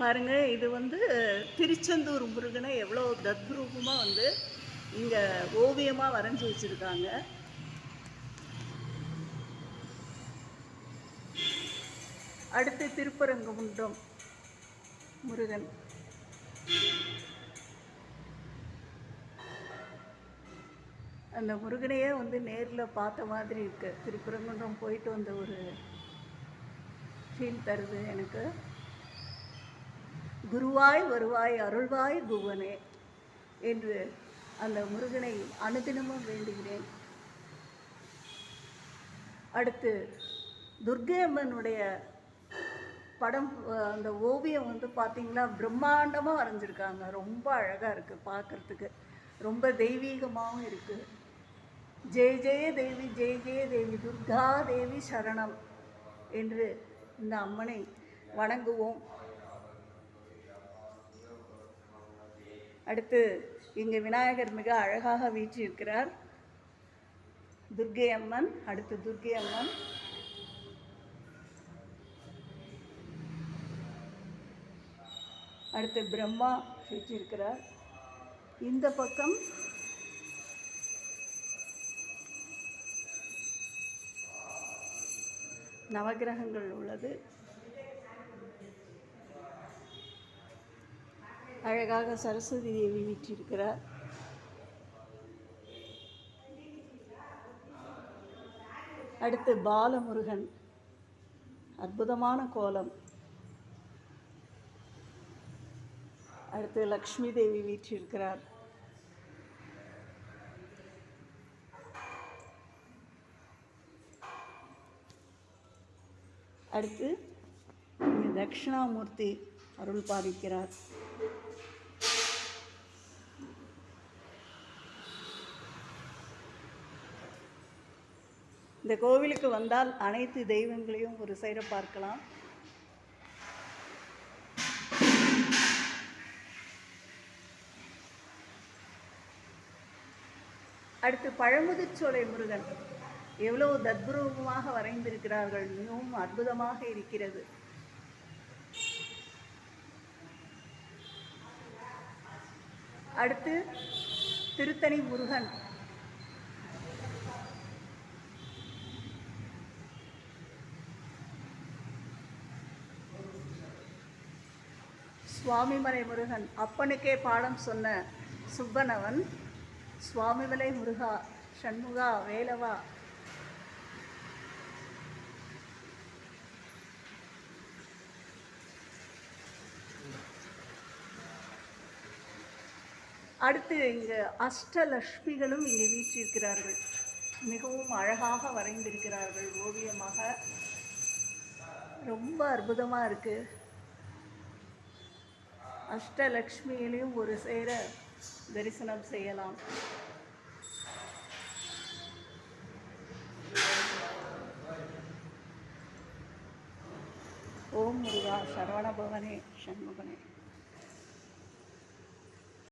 பாருங்கள் இது வந்து திருச்செந்தூர் முருகனை எவ்வளோ தத்ரூபமாக வந்து இங்கே ஓவியமாக வரைஞ்சி வச்சுருக்காங்க. அடுத்து திருப்பரங்குன்றம் முருகன். அந்த முருகனையே வந்து நேரில் பார்த்த மாதிரி இருக்கு. திருப்பரங்குன்றம் போயிட்டு வந்த ஒரு ஃபீல் தருது எனக்கு. குருவாய் வருவாய் அருள்வாய் குவனே என்று அந்த முருகனை அனுதினமும் வேண்டுகிறேன். அடுத்து துர்க்கை அம்மனுடைய படம் அந்த ஓவியம் வந்து பார்த்திங்கன்னா பிரம்மாண்டமாக வரைஞ்சிருக்காங்க. ரொம்ப அழகாக இருக்குது பார்க்குறதுக்கு ரொம்ப தெய்வீகமாகவும் இருக்குது ஜெய ஜெய தேவி ஜெய ஜெய தேவி துர்கா தேவி சரணம் என்று இந்த அம்மனை வணங்குவோம். அடுத்து இங்கு விநாயகர் மிக அழகாக வீற்றிருக்கிறார். துர்க்கை அம்மன் அடுத்து துர்க்கை அம்மன் அடுத்து பிரம்மா வீற்றிருக்கிறார். இந்த பக்கம் நவகிரகங்கள் உள்ளது. அழகாக சரஸ்வதி தேவி வீற்றிருக்கிறார். அடுத்து பாலமுருகன். அற்புதமான கோலம். அடுத்து லக்ஷ்மி தேவி வீற்றிருக்கிறார். அடுத்து தட்சிணாமூர்த்தி அருள் பாலிக்கிறார் இந்த கோவிலுக்கு வந்தால் அனைத்து தெய்வங்களையும் ஒரு சேர பார்க்கலாம். அடுத்து பழமுதிர்ச்சோலை முருகன். எவ்வளவு தத்ரூபமாக வரைந்திருக்கிறார்கள். மிகவும் அற்புதமாக இருக்கிறது. அடுத்து திருத்தணி முருகன். சுவாமிமலை முருகன் அப்பனுக்கே பாடம் சொன்ன சுப்பனவன் சுவாமிமலை முருகா சண்முகா வேலவா. அடுத்து இங்கு அஷ்டலக்ஷ்மிகளும் இங்கே வீற்றிருக்கிறார்கள். மிகவும் அழகாக வரைந்திருக்கிறார்கள் ஓவியமாக. ரொம்ப அற்புதமாக இருக்குது அஷ்டலக்ஷ்மியிலையும் ஒரு சேர தரிசனம் செய்யலாம். ஓம் முருகா சரவணபவனே சண்முகனே.